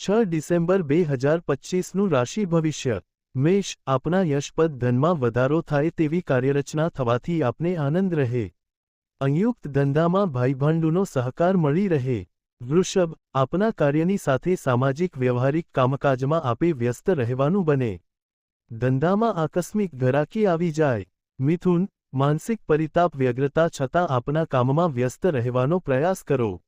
છ ડિસેમ્બર બે હજાર પચીસનું રાશિ ભવિષ્ય. મેષ આપના યશપદ ધનમાં વધારો થાય તેવી કાર્યરચના થવાથી આપને આનંદ રહે. સંયુક્ત ધંધામાં ભાઈભાંડુનો સહકાર મળી રહે. વૃષભ આપના કાર્યની સાથે સામાજિક વ્યવહારિક કામકાજમાં આપે વ્યસ્ત રહેવાનું બને. ધંધામાં આકસ્મિક ઘરાકી આવી જાય. મિથુન, માનસિક પરિતાપ વ્યગ્રતા છતાં આપના કામમાં વ્યસ્ત રહેવાનો પ્રયાસ કરો.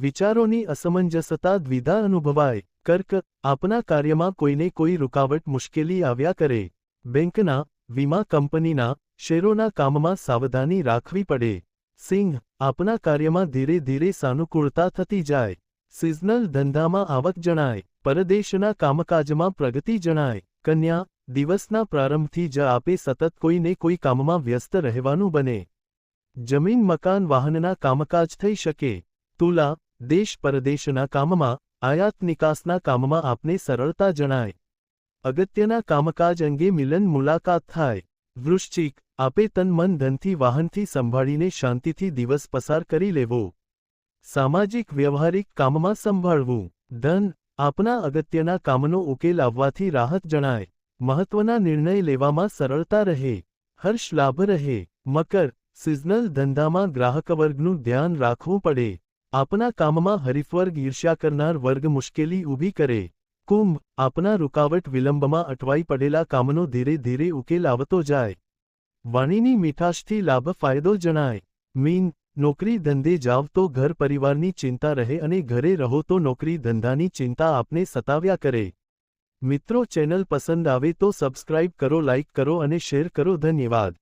વિચારોની અસમંજસતા દ્વિધા અનુભવાય. કર્ક, આપના કાર્યમાં કોઈને કોઈ રૂકાવટ મુશ્કેલી આવ્યા કરે. બેંકના, વીમા કંપનીના, શેરોના કામમાં સાવધાની રાખવી પડે. સિંહ, આપના કાર્યમાં ધીરે ધીરે સાનુકૂળતા થતી જાય. સિઝનલ ધંધામાં આવક જણાય. પરદેશના કામકાજમાં પ્રગતિ જણાય. કન્યા, દિવસના પ્રારંભથી જ આપે સતત કોઈને કોઈ કામમાં વ્યસ્ત રહેવાનું બને. જમીન, મકાન, વાહનના કામકાજ થઈ શકે. તુલા દેશ પરદેશના કામમાં, આયાત નિકાસના કામમાં આપને સરળતા જણાય. અગત્યના કામકાજ અંગે મિલન મુલાકાત થાય. વૃશ્ચિક, આપે તન મન ધનથી વાહનથી સંભાળીને શાંતિથી દિવસ પસાર કરી લેવો. સામાજિક વ્યવહારિક કામમાં સંભાળવું. ધન, આપના અગત્યના કામનો ઉકેલ આવવાથી રાહત જણાય. મહત્વના નિર્ણય લેવામાં સરળતા રહે. હર્ષ લાભ રહે. મકર, સિઝનલ ધંધામાં ગ્રાહકવર્ગનું ધ્યાન રાખવું પડે. આપના કામમાં હરીફવર્ગ ઈર્ષ્યા કરનાર વર્ગ મુશ્કેલી ઊભી કરે. કુંભ, આપના રૂકાવટ વિલંબમાં અટવાઈ પડેલા કામનો ધીરે ધીરે ઉકેલ આવતો જાય. વાણીની મીઠાશથી લાભ ફાયદો જણાય. મીન, નોકરી ધંધે જાવ તો ઘર પરિવારની ચિંતા રહે અને ઘરે રહો તો નોકરી ધંધાની ચિંતા આપને સતાવ્યા કરે. મિત્રો ચેનલ પસંદ આવે તો સબસ્ક્રાઇબ કરો, લાઇક કરો અને શેર કરો. ધન્યવાદ.